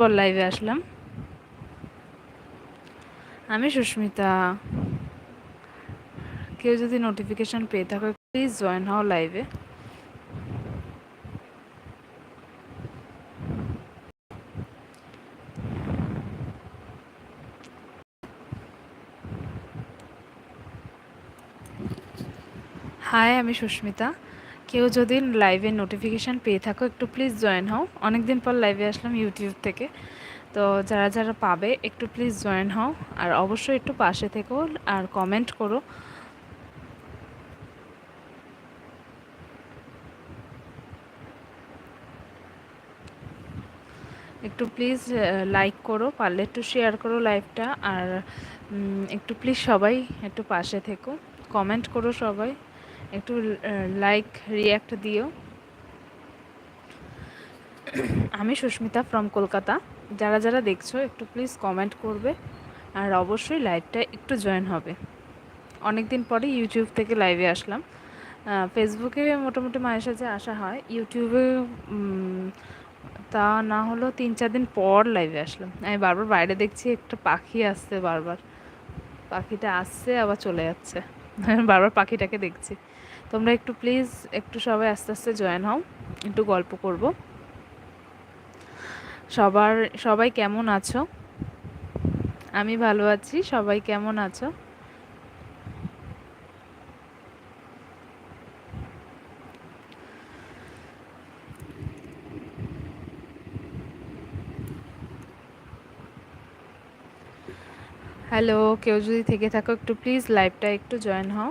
পর লাইভে আসলাম। আমি সুস্মিতা। কেউ যদি নোটিফিকেশন পেয়ে থাকো প্লিজ জয়েন হও লাইভে হাই আমি সুস্মিতা। কেউ যদি লাইভে নোটিফিকেশান পেয়ে থাকো, একটু প্লিজ জয়েন হও। অনেক দিন পর লাইভে আসলাম ইউটিউব থেকে। তো যারা যারা পাবে, একটু প্লিজ জয়েন হও। আর অবশ্যই একটু পাশে থেকো আর কমেন্ট করো। একটু প্লিজ লাইক করো, পারলে একটু শেয়ার করো লাইভটা আর একটু প্লিজ সবাই একটু পাশে থেকো। কমেন্ট করো সবাই। একটু লাইক রিয়্যাক্ট দিও। আমি সুস্মিতা ফ্রম কলকাতা। যারা যারা দেখছ, একটু প্লিজ কমেন্ট করবে। আর অবশ্যই লাইভটা একটু জয়েন হবে। অনেক দিন পরে ইউটিউব থেকে লাইভে আসলাম। ফেসবুকে মোটামুটি মায়ের সাথে আসা হয়। ইউটিউবে তা না হলো তিন চার দিন পর লাইভে আসলাম। আমি বারবার বাইরে দেখছি, একটা পাখি আসছে বারবার। পাখিটা আসছে, আবার চলে যাচ্ছে। বারবার পাখিটাকে দেখছি। তোমরা একটু প্লিজ একটু সবাই আস্তে আস্তে জয়েন হও, একটু গল্প করব। সবার, সবাই কেমন আছো? আমি ভালো আছি, সবাই কেমন আছো? হ্যালো কেউ যদি থেকে থাকো, একটু প্লিজ লাইভটা একটু জয়েন হও।